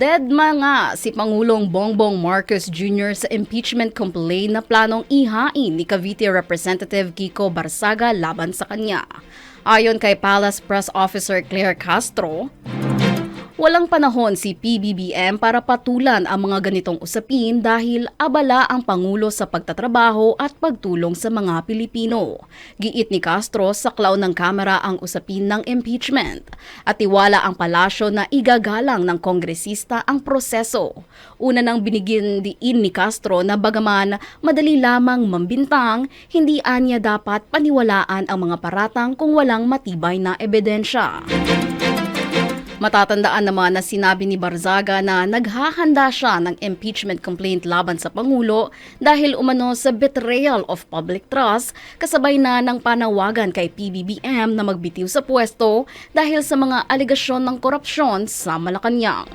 Deadma nga si Pangulong Bongbong Marcos Jr. sa impeachment complaint na planong ihain ni Cavite Representative Kiko Barsaga laban sa kanya. Ayon kay Palace Press Officer Claire Castro, Walang panahon si PBBM para patulan ang mga ganitong usapin dahil abala ang Pangulo sa pagtatrabaho at pagtulong sa mga Pilipino. Giit ni Castro sa klaw ng kamera ang usapin ng impeachment at tiwala ang palasyo na igagalang ng kongresista ang proseso. Una nang binigyan diin ni Castro na bagaman madali lamang mambintang, hindi anya dapat paniwalaan ang mga paratang kung walang matibay na ebidensya. Matatandaan naman na sinabi ni Barzaga na naghahanda siya ng impeachment complaint laban sa Pangulo dahil umano sa betrayal of public trust kasabay na ng panawagan kay PBBM na magbitiw sa pwesto dahil sa mga alegasyon ng korupsyon sa Malacanang.